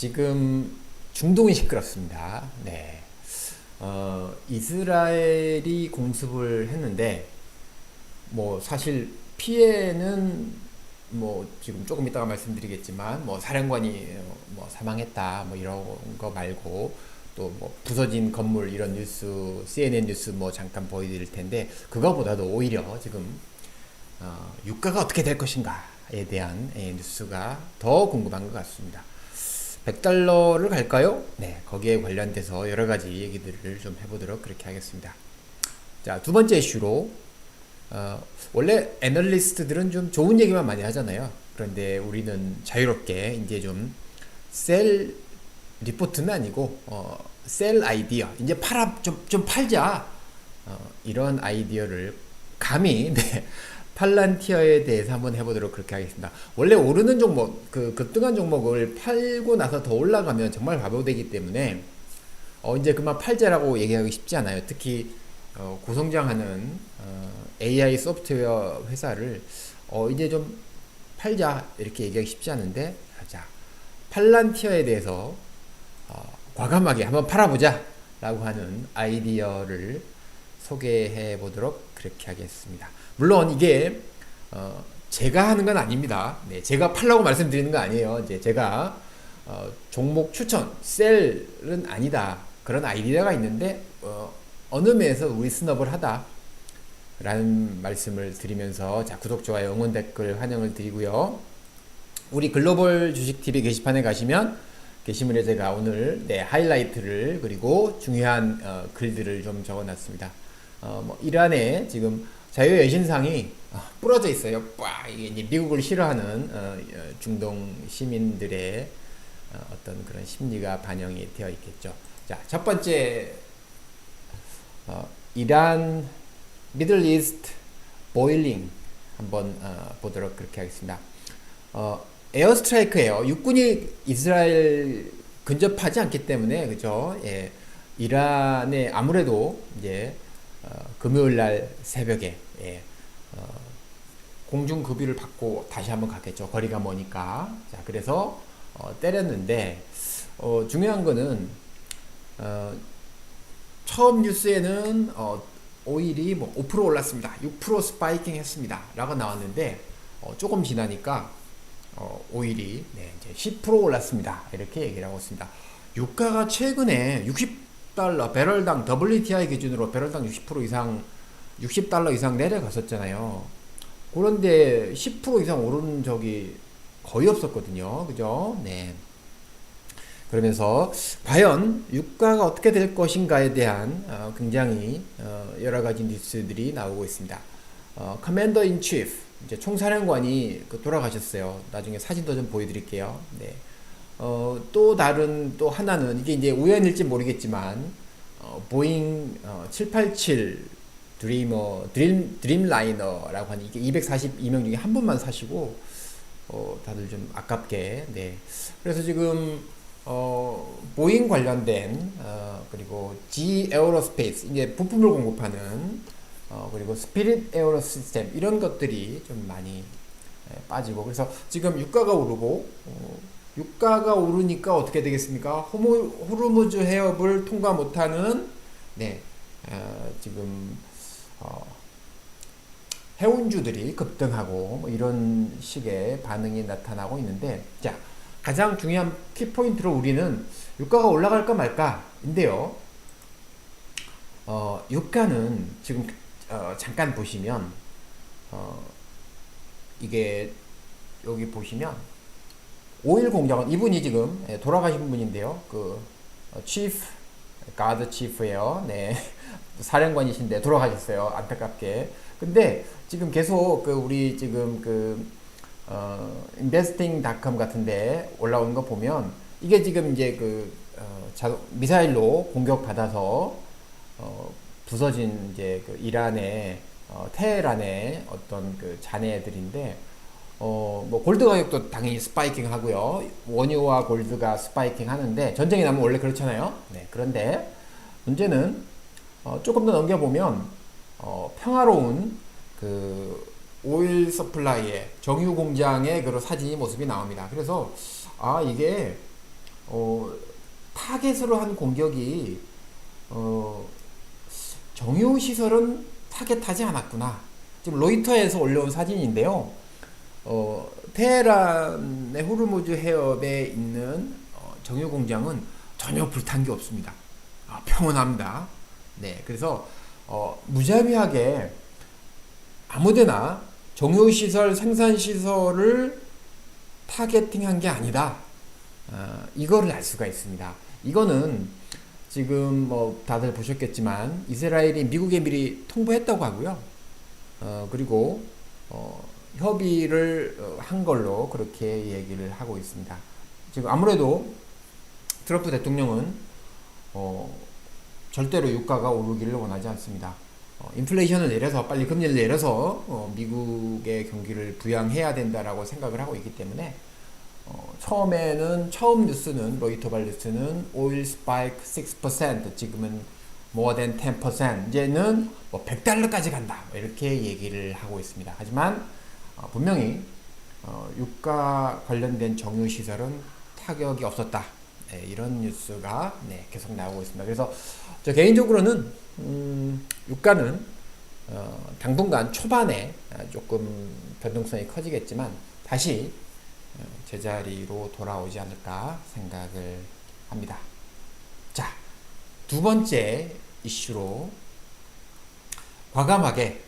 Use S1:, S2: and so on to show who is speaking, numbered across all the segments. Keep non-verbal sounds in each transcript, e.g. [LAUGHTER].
S1: 지금 중동이 시끄럽습니다. 네. 어, 이스라엘이 공습을 했는데, 뭐, 사실 피해는 뭐, 지금 조금 이따가 말씀드리겠지만, 뭐, 사령관이 뭐, 사망했다, 뭐, 이런 거 말고, 또 뭐, 부서진 건물, 이런 뉴스, CNN 뉴스 뭐, 잠깐 보여드릴 텐데, 그거보다도 오히려 지금, 어, 유가가 어떻게 될 것인가에 대한 예, 뉴스가 더 궁금한 것 같습니다. 100달러를 갈까요? 네, 거기에 관련돼서 여러 가지 얘기들을 좀 해보도록 그렇게 하겠습니다. 자, 두 번째 이슈로 어, 원래 애널리스트들은 좀 좋은 얘기만 많이 하잖아요. 그런데 우리는 자유롭게 이제 좀 셀 리포트는 아니고 어, 셀 아이디어 이제 팔아 좀 좀 팔자 어, 이런 아이디어를 감히 네, 팔란티어에 대해서 한번 해보도록 그렇게 하겠습니다. 원래 오르는 종목, 그 급등한 종목을 팔고 나서 더 올라가면 정말 바보 되기 때문에 어, 이제 그만 팔자라고 얘기하기 쉽지 않아요. 특히 어, 고성장하는 어, AI 소프트웨어 회사를 어, 이제 좀 팔자 이렇게 얘기하기 쉽지 않은데 자 팔란티어에 대해서 어, 과감하게 한번 팔아보자 라고 하는 아이디어를 소개해 보도록 그렇게 하겠습니다. 물론 이게 어 제가 하는 건 아닙니다. 네, 제가 팔라고 말씀드리는 거 아니에요. 이제 제가 어 종목 추천 셀은 아니다 그런 아이디어가 있는데 어, 느 면에서 리스너블 하다 라는 말씀을 드리면서 자 구독 좋아요 응원 댓글 환영을 드리고요. 우리 글로벌 주식 TV 게시판에 가시면 게시물에 제가 오늘 네, 하이라이트를 그리고 중요한 어, 글들을 좀 적어놨습니다. 어, 뭐 이란에 지금 자유여신상이 어, 부러져 있어요. 빡! 이게 이제 미국을 싫어하는 어, 어 중동 시민들의 어, 어떤 그런 심리가 반영이 되어 있겠죠. 자, 첫 번째, 어, 이란, 미들 이스트, 보일링. 한번 어, 보도록 그렇게 하겠습니다. 어, 에어 스트라이크예요. 육군이 이스라엘 근접하지 않기 때문에 그죠? 예, 이란에 아무래도 이제 예, 어, 금요일 날 새벽에 예, 어, 공중급유를 받고 다시 한번 갔겠죠. 거리가 머니까. 자, 그래서 어, 때렸는데 어, 중요한 거는 어, 처음 뉴스에는 어, 오일이 뭐 5% 올랐습니다. 6% 스파이킹 했습니다. 라고 나왔는데 어, 조금 지나니까 어, 오일이 네, 이제 10% 올랐습니다. 이렇게 얘기를 하고 있습니다. 유가가 최근에 60 60달러, 배럴당 WTI 기준으로 배럴당 60% 이상, 60달러 이상 내려갔었잖아요. 그런데 10% 이상 오른 적이 거의 없었거든요. 그죠? 네. 그러면서 과연 유가가 어떻게 될 것인가에 대한 어, 굉장히 어, 여러 가지 뉴스들이 나오고 있습니다. 어, 커맨더 인 치프 이제 총사령관이 그 돌아가셨어요. 나중에 사진도 좀 보여드릴게요. 네. 어, 또 다른 또 하나는 이게 이제 우연일지 모르겠지만 어, 보잉 어, 787 드리머 드림 드림라이너라고 하는 이게 242명 중에 한 분만 사시고 어, 다들 좀 아깝게 네 그래서 지금 어, 보잉 관련된 어, 그리고 G 에어로스페이스 이제 부품을 공급하는 어, 그리고 스피릿 에어로 시스템 이런 것들이 좀 많이 예, 빠지고 그래서 지금 유가가 오르고 어, 유가가 오르니까 어떻게 되겠습니까? 호모, 호르무즈 해협을 통과 못하는 네 어, 지금 어, 해운주들이 급등하고 뭐 이런 식의 반응이 나타나고 있는데 자 가장 중요한 키포인트로 우리는 유가가 올라갈까 말까인데요. 어, 유가는 지금 어, 잠깐 보시면 어, 이게 여기 보시면 오일 공작원 이분이 지금 예, 돌아가신 분인데요. 그 치프 가드 치프예요. 네. [LAUGHS] 사령관이신데 돌아가셨어요. 안타깝게. 근데 지금 계속 그 우리 지금 그 어, investing.com 같은데 올라오는 거 보면 이게 지금 이제 그 어, 자, 미사일로 공격 받아서 어, 부서진 이제 그 이란의 어, 테헤란의 어떤 그 잔해들인데 어, 뭐 골드 가격도 당연히 스파이킹 하고요. 원유와 골드가 스파이킹 하는데 전쟁이 나면 원래 그렇잖아요. 네, 그런데 문제는 어, 조금 더 넘겨보면 어, 평화로운 그 오일 서플라이의 정유 공장의 그런 사진이 모습이 나옵니다. 그래서 아 이게 어, 타겟으로 한 공격이 어, 정유 시설은 타겟하지 않았구나. 지금 로이터에서 올려온 사진인데요. 어, 테헤란의 호르무즈 해협에 있는 어, 정유 공장은 전혀 불탄 게 없습니다. 아, 평온합니다. 네, 그래서 어, 무자비하게 아무데나 정유 시설 생산 시설을 타겟팅한 게 아니다. 어, 이거를 알 수가 있습니다. 이거는 지금 뭐 다들 보셨겠지만 이스라엘이 미국에 미리 통보했다고 하고요. 어, 그리고 어, 협의를 어, 한 걸로 그렇게 얘기를 하고 있습니다. 지금 아무래도 트럼프 대통령은 어, 절대로 유가가 오르기를 원하지 않습니다. 어, 인플레이션을 내려서 빨리 금리를 내려서 어, 미국의 경기를 부양해야 된다라고 생각을 하고 있기 때문에 어, 처음에는 처음 뉴스는 로이터발 뉴스는 오일 스파이크 6% 지금은 more than 10% 이제는 뭐 100달러까지 간다 뭐 이렇게 얘기를 하고 있습니다. 하지만 아, 분명히 유가 어, 관련된 정유 시설은 타격이 없었다. 네, 이런 뉴스가 네, 계속 나오고 있습니다. 그래서 저 개인적으로는 음, 유가는 어, 당분간 초반에 아, 조금 변동성이 커지겠지만 다시 어, 제자리로 돌아오지 않을까 생각을 합니다. 자, 두 번째 이슈로 과감하게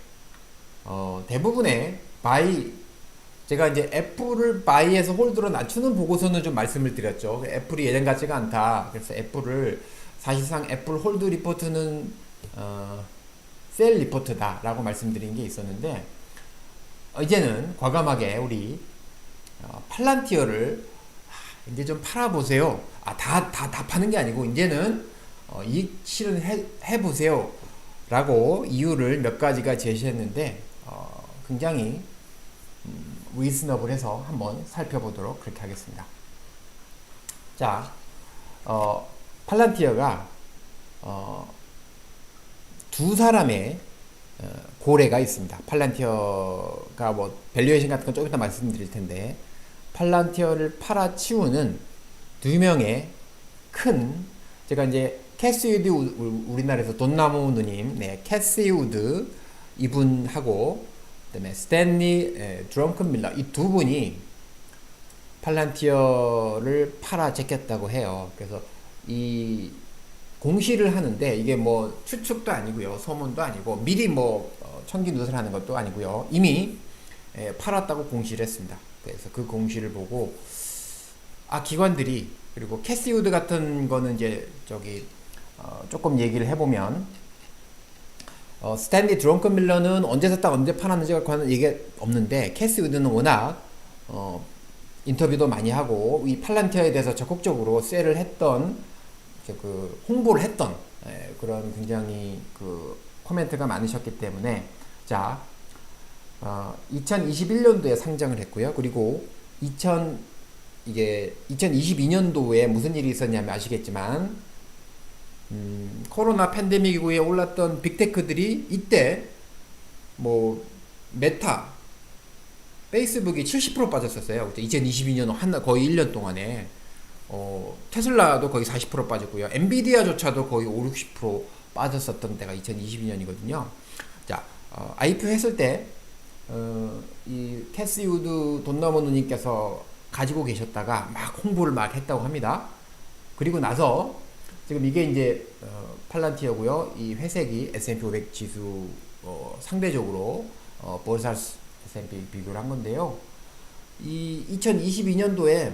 S1: 어, 대부분의 바이 제가 이제 애플을 바이에서 홀드로 낮추는 보고서는 좀 말씀을 드렸죠. 애플이 예전 같지가 않다. 그래서 애플을 사실상 애플 홀드 리포트는 어, 셀 리포트다라고 말씀드린 게 있었는데 이제는 과감하게 우리 어, 팔란티어를 이제 좀 팔아보세요. 아, 다, 다, 다 파는 게 아니고, 이제는, 어, 이익 실현 해, 해보세요. 라고 이유를 몇 가지가 제시했는데, 어, 굉장히 리즈너블해서 음, 한번 살펴보도록 그렇게 하겠습니다. 자, 어, 팔란티어가 어, 두 사람의 어, 고래가 있습니다. 팔란티어가 뭐 밸류에이션 같은 건 조금 이따 말씀드릴 텐데 팔란티어를 팔아치우는 두 명의 큰 제가 이제 캐스우드 우리나라에서 돈나무 누님, 네, 캐스우드 이분하고 그다음에 스탠리 예, 드럼큰 밀러 이 두 분이 팔란티어를 팔아 제꼈다고 해요. 그래서 이 공시를 하는데 이게 뭐 추측도 아니고요, 소문도 아니고 미리 뭐 천기 어, 누설 하는 것도 아니고요. 이미 에, 예, 팔았다고 공시를 했습니다. 그래서 그 공시를 보고 아 기관들이 그리고 캐시우드 같은 거는 이제 저기 어, 조금 얘기를 해보면 어, 스탠리 드렁큰밀러는 언제 샀다 언제 팔았는지에 하는 얘기 없는데 캐시 우드는 워낙 어, 인터뷰도 많이 하고 이팔란티아에 대해서 적극적으로 셀을 했던 그 홍보를 했던 예, 그런 굉장히 그 코멘트가 많으셨기 때문에 자 어, 2021년도에 상장을 했고요. 그리고 2000 이게 2022년도에 무슨 일이 있었냐면 아시겠지만 음, 코로나 팬데믹 이후에 올랐던 빅테크들이 이때 뭐 메타, 페이스북이 70% 빠졌었어요. 2022년 한 거의 1년 동안에 어, 테슬라도 거의 40% 빠졌고요. 엔비디아조차도 거의 5, 60% 빠졌었던 때가 2022년이거든요. 자, 어, IPO 했을 때 어, 이캐스유드 돈나무 누님께서 가지고 계셨다가 막 홍보를 막 했다고 합니다. 그리고 나서 지금 이게 이제 어, 팔란티어고요. 이 회색이 S&P 500 지수 어, 상대적으로 어, 볼살스 S&P 비교를 한 건데요. 이 2022년도에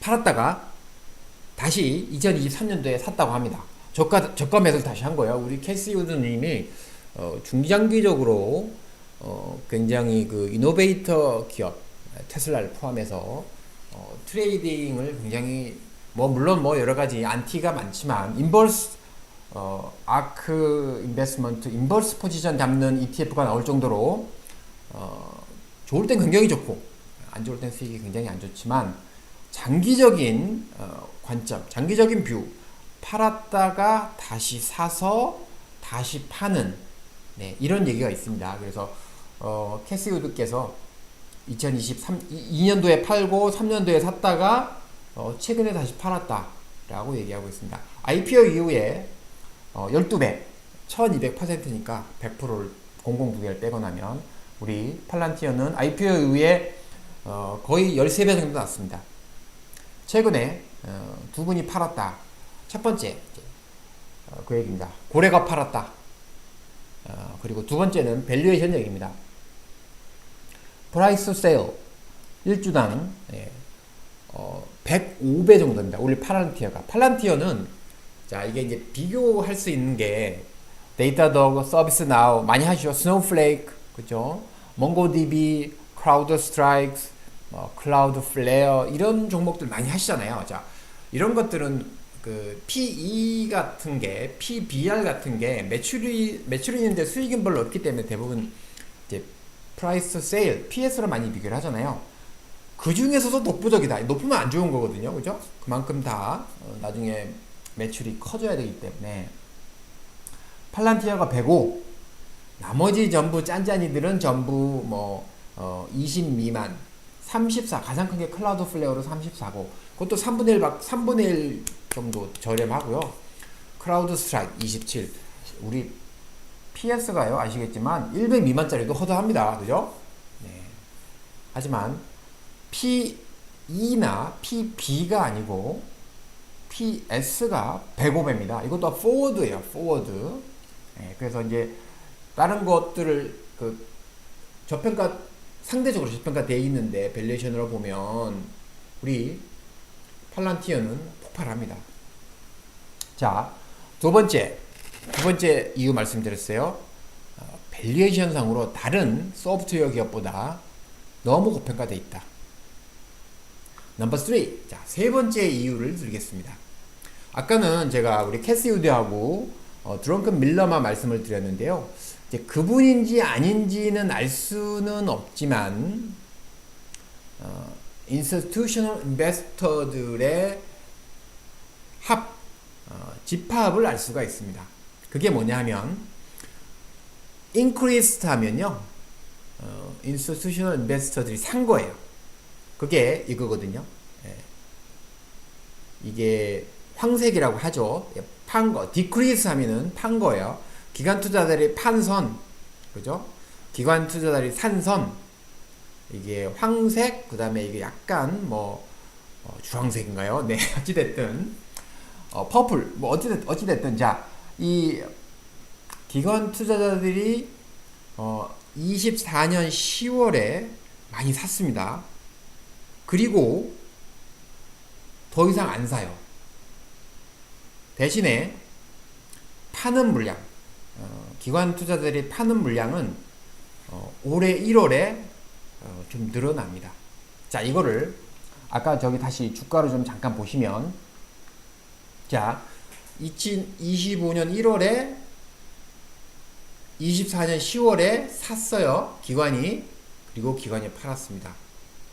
S1: 팔았다가 다시 2023년도에 샀다고 합니다. 저가 저가 매수를 다시 한 거예요. 우리 캐시 우드님이 어, 중장기적으로 어, 굉장히 그 이노베이터 기업 테슬라를 포함해서 어, 트레이딩을 굉장히 뭐 물론 뭐 여러 가지 안티가 많지만 인버스 어, 아크 인베스먼트 인버스 포지션 잡는 ETF가 나올 정도로 어, 좋을 땐 굉장히 좋고 안 좋을 땐 수익이 굉장히 안 좋지만 장기적인 어, 관점, 장기적인 뷰 팔았다가 다시 사서 다시 파는 네, 이런 얘기가 있습니다. 그래서 어, 캐시 우드께서 2023 2년도에 팔고 3년도에 샀다가 어, 최근에 다시 팔았다라고 얘기하고 있습니다. IPO 이후에 어, 12배, 1200%니까 100%를 002개를 빼고 나면 우리 팔란티어는 IPO 이후에 어, 거의 13배 정도 났습니다. 최근에 어, 두 분이 팔았다. 첫 번째 어, 그 얘기입니다. 고래가 팔았다. 어, 그리고 두 번째는 밸류에이션 얘기입니다. 프라이스 세일 1주당 예, 어, 105배 정도입니다. 원래 팔란티어가. 팔란티어는 자 이게 이제 비교할 수 있는 게 데이터덕, 서비스 나우 많이 하시죠. 스노우플레이크 그죠? 몽고DB, 크라우드 스트라이크스, 뭐 클라우드 플레어 이런 종목들 많이 하시잖아요. 자 이런 것들은 그 PE 같은 게 PBR 같은 게 매출이 매출이 있는데 수익은 별로 없기 때문에 대부분 이제 프라이스 세일 PS로 많이 비교를 하잖아요. 그 중에서도 독보적이다. 높으면 안 좋은 거거든요. 그죠? 그만큼 다 어, 나중에 매출이 커져야 되기 때문에 팔란티아가105 나머지 전부 짠짠이들은 전부 뭐, 어, 20 미만, 34, 가장 큰 게 클라우드 플레어로 34고, 그것도 3분의 1, 3분의 1 정도 저렴하고요. 클라우드 스트라이크 27. 우리 PS가요, 아시겠지만, 100 미만짜리도 허드합니다. 그죠? 네. 하지만, P2나 PB가 아니고 PS가 105배입니다. 이것도 포워드예요. 포워드. 예, 그래서 이제 다른 것들을 그 저평가 상대적으로 저평가돼 있는데 밸류에이션으로 보면 우리 팔란티어는 폭발합니다. 자, 두 번째. 두 번째 이유 말씀드렸어요. 밸류에이션 어, 상으로 다른 소프트웨어 기업보다 너무 고평가돼 있다. 넘버 3. 자, 세 번째 이유를 드리겠습니다. 아까는 제가 우리 캐스유드하고 어, 드렁큰 밀러만 말씀을 드렸는데요. 이제 그분인지 아닌지는 알 수는 없지만 어, 인스튜셔널 인베스터들의 합, 어, 집합을 알 수가 있습니다. 그게 뭐냐 하면 increased 하면요. 어, institutional investor들이 산 거예요. 그게 이거거든요. 예. 이게 황색이라고 하죠. 예, 판 거, d e c r 하면은 판 거예요. 기관 투자들이 판선, 그죠? 기관 투자들이 산선, 이게 황색, 그 다음에 이게 약간 뭐, 어, 주황색인가요? 네, [LAUGHS] 어찌됐든, 어, 퍼플, 뭐, 어찌됐 어찌됐든, 자, 이 기관 투자자들이 어, 24년 10월에 많이 샀습니다. 그리고 더 이상 안 사요. 대신에 파는 물량, 어, 기관 투자들이 파는 물량은 어, 올해 1월에 어, 좀 늘어납니다. 자, 이거를 아까 저기 다시 주가로 좀 잠깐 보시면 자, 2025년 1월에 24년 10월에 샀어요. 기관이. 그리고 기관이 팔았습니다.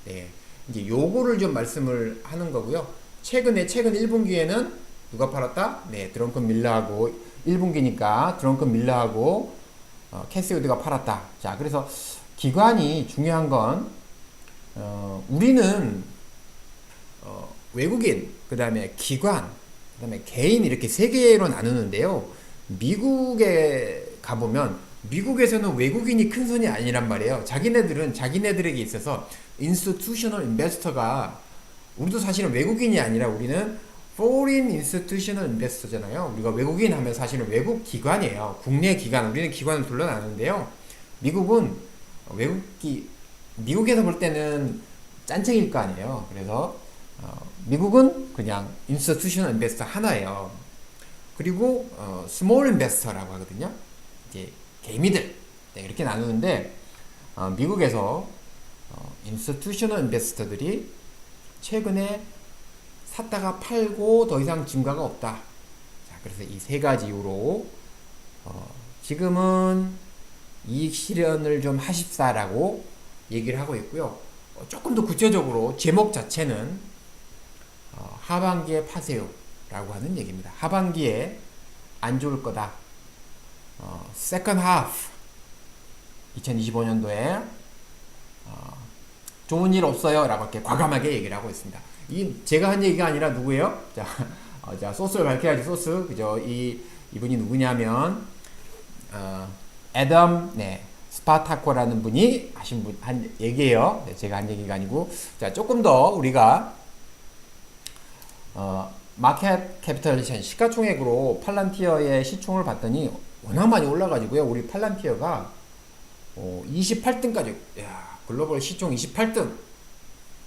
S1: 네. 이제 요거를 좀 말씀을 하는 거고요. 최근에 최근 1분기에는 누가 팔았다? 네, 드렁큰 밀라하고 1분기니까 드렁큰 밀라하고 어, 캐스우드가 팔았다. 자, 그래서 기관이 중요한 건 어, 우리는 어, 외국인, 그 다음에 기관, 그 다음에 개인 이렇게 세 개로 나누는데요. 미국에 가보면 미국에서는 외국인이 큰 손이 아니란 말이에요. 자기네들은 자기네들에게 있어서 인스튜셔널 인베스터가 우리도 사실은 외국인이 아니라 우리는 foreign institutional investor잖아요. 우리가 외국인 하면 사실은 외국 기관이에요. 국내 기관, 우리는 기관을 둘러나는데요. 미국은 외국기, 미국에서 볼 때는 짠책일 거 아니에요. 그래서, 어, 미국은 그냥 institutional investor 하나예요. 그리고, 어, small investor라고 하거든요. 이제, 개미들. 네, 이렇게 나누는데, 어, 미국에서 인스튜셔널 어, 인베스터들이 최근에 샀다가 팔고 더 이상 증가가 없다. 자, 그래서 이 세 가지 이유로 어, 지금은 이익 실현을 좀 하십사라고 얘기를 하고 있고요. 어, 조금 더 구체적으로 제목 자체는 어, 하반기에 파세요라고 하는 얘기입니다. 하반기에 안 좋을 거다. 어, second half 2025년도에 어, 좋은 일 없어요. 라고 이렇게 과감하게 얘기를 하고 있습니다. 이, 제가 한 얘기가 아니라 누구예요? 자, 어, 자 소스를 밝혀야지, 소스. 그죠? 이, 이분이 누구냐면, 어, 애덤, 네. 스파타코라는 분이 하신 분, 한 얘기예요. 네, 제가 한 얘기가 아니고. 자, 조금 더 우리가, 어, 마켓 캐피탈리션 시가총액으로 팔란티어의 시총을 봤더니 워낙 많이 올라가지고요. 우리 팔란티어가 어, 28등까지 야, 글로벌 시총 28등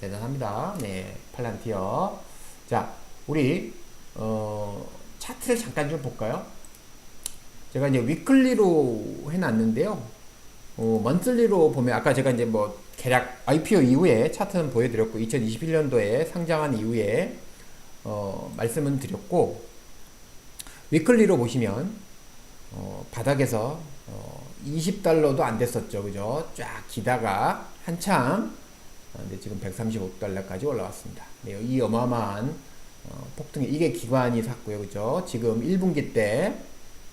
S1: 대단합니다. 네, 팔란티어. 자, 우리 어, 차트를 잠깐 좀 볼까요? 제가 이제 위클리로 해놨는데요. 어, 먼슬리로 보면 아까 제가 이제 뭐 계략 IPO 이후에 차트는 보여드렸고 2021년도에 상장한 이후에 어, 말씀은 드렸고 위클리로 보시면 어, 바닥에서 어, 20달러도 안 됐었죠. 그죠? 쫙 기다가 한참 아, 근데 지금 135달러까지 올라왔습니다. 네, 이 어마어마한 어, 폭등 이게 기관이 샀고요. 그죠? 지금 1분기 때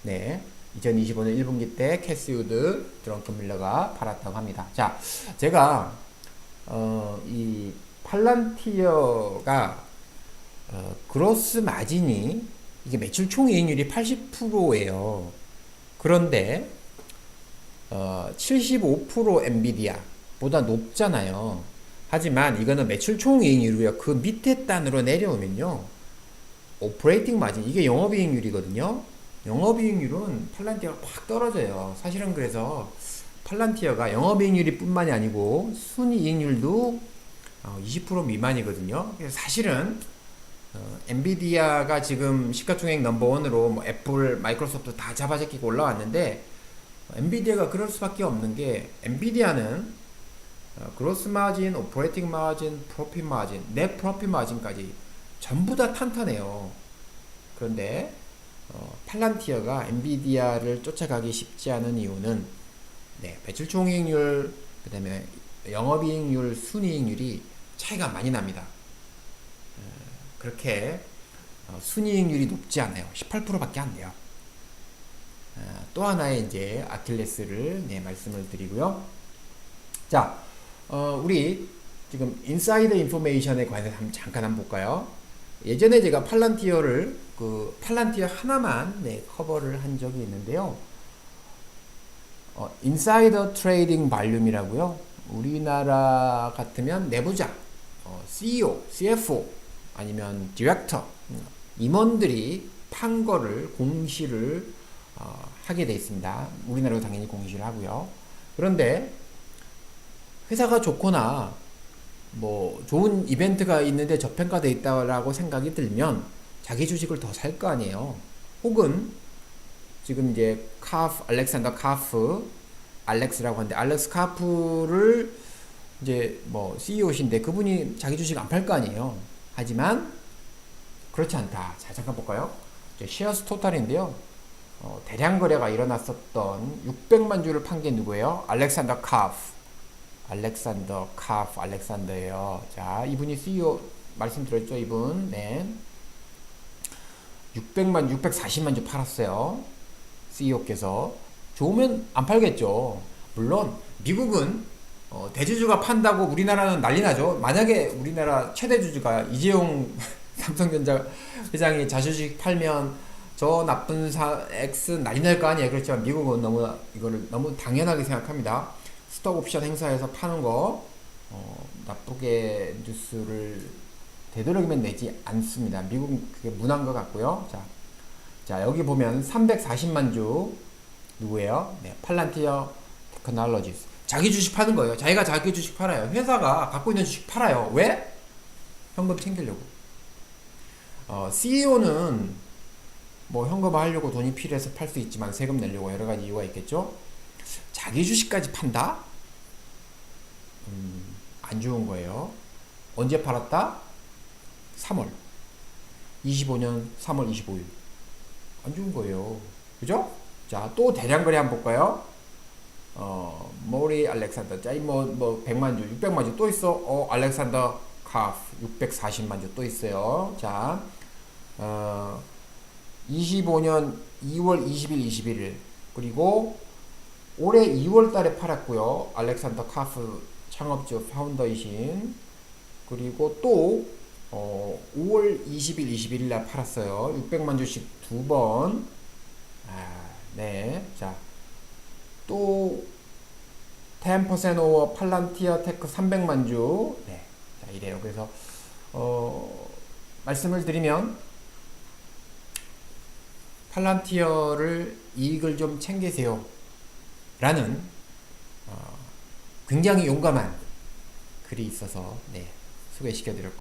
S1: 네. 2025년 1분기 때 캐스우드 드렁크 밀러가 팔았다고 합니다. 자, 제가 어, 이 팔란티어가 어, 그로스 마진이 이게 매출 총 이익률이 80%예요. 그런데 어, 75% 엔비디아보다 높잖아요. 하지만 이거는 매출 총이익률이고요. 그 밑에 단으로 내려오면요. 오퍼레이팅 마진 이게 영업이익률이거든요. 영업이익률은 팔란티아가확 떨어져요. 사실은 그래서 팔란티아가 영업이익률이 뿐만이 아니고 순이익률도 20% 어, 미만이거든요. 그래서 사실은 어, 엔비디아가 지금 시가총액 넘버원으로 뭐 애플, 마이크로소프트 다 잡아제끼고 올라왔는데 엔비디아가 그럴 수밖에 없는 게 엔비디아는 그로스 마진, 오퍼레이팅 마진, 프로핏 마진, 넷 프로핏 마진까지 전부 다 탄탄해요. 그런데 어, 팔란티어가 엔비디아를 쫓아가기 쉽지 않은 이유는 네, 배출 총익률, 그 다음에 영업이익률, 순이익률이 차이가 많이 납니다. 어, 그렇게 어, 순이익률이 높지 않아요. 18% 밖에 안 돼요. 또 하나의 이제 아킬레스를 네, 말씀을 드리고요. 자, 어, 우리 지금 인사이드 인포메이션에 관해서 한번 잠깐 한번 볼까요? 예전에 제가 팔란티어를 그 팔란티어 하나만 네, 커버를 한 적이 있는데요. 어, 인사이더 트레이딩 발륨이라고요. 우리나라 같으면 내부자, 어, CEO, CFO 아니면 디렉터 음, 임원들이 판거를 공시를 어, 하게 돼 있습니다. 우리나라도 당연히 공시를 하고요. 그런데 회사가 좋거나 뭐 좋은 이벤트가 있는데 저평가돼 있다라고 생각이 들면 자기 주식을 더 살 거 아니에요. 혹은 지금 이제 카프 알렉산더 카프 알렉스라고 하는데 알렉스 카프를 이제 뭐 CEO신데 그분이 자기 주식 안 팔 거 아니에요. 하지만 그렇지 않다. 자 잠깐 볼까요? 쉐어스 토탈인데요. 어, 대량 거래가 일어났었던 600만 주를 판 게 누구예요? 알렉산더 카프. 알렉산더 카프, 알렉산더예요. 자, 이분이 CEO 말씀드렸죠, 이분. 네. 600만, 640만 주 팔았어요. CEO께서. 좋으면 안 팔겠죠. 물론, 미국은 어, 대주주가 판다고 우리나라는 난리 나죠. 만약에 우리나라 최대주주가 이재용 [LAUGHS] 삼성전자 회장이 자주식 팔면 저 나쁜 사 X 난리 날거 아니에요. 그렇지만 미국은 너무 이거를 너무 당연하게 생각합니다. 스톡 옵션 행사에서 파는 거 어, 나쁘게 뉴스를 되도록이면 내지 않습니다. 미국은 그게 문화인 것 같고요. 자, 자 여기 보면 340만 주 누구예요? 네, 팔란티어 테크놀로지스. 자기 주식 파는 거예요. 자기가 자기 주식 팔아요. 회사가 갖고 있는 주식 팔아요. 왜? 현금 챙기려고. 어, CEO는 뭐 현금화하려고 돈이 필요해서 팔 수 있지만 세금 내려고 여러 가지 이유가 있겠죠. 자기 주식까지 판다? 음, 안 좋은 거예요. 언제 팔았다? 3월 25년 3월 25일 안 좋은 거예요. 그죠? 자, 또 대량 거래 한번 볼까요? 어, 모리 뭐 알렉산더. 자, 뭐, 뭐, 100만 주, 600만 주 또 있어. 어, 알렉산더 카프. 640만 주 또 있어요. 자, 어, 25년 2월 20일, 21일 그리고 올해 2월 달에 팔았고요. 알렉산더 카프 창업주 파운더이신 그리고 또 어, 5월 20일, 21일 날 팔았어요. 600만 주씩 두 번. 아, 네. 자. 또10% 오어 팔란티어 테크 300만 주. 네. 자, 이래요. 그래서 어, 말씀을 드리면 팔람티어를 이익을 좀 챙기세요. 라는 어, 굉장히 용감한 글이 있어서 네, 소개시켜드렸고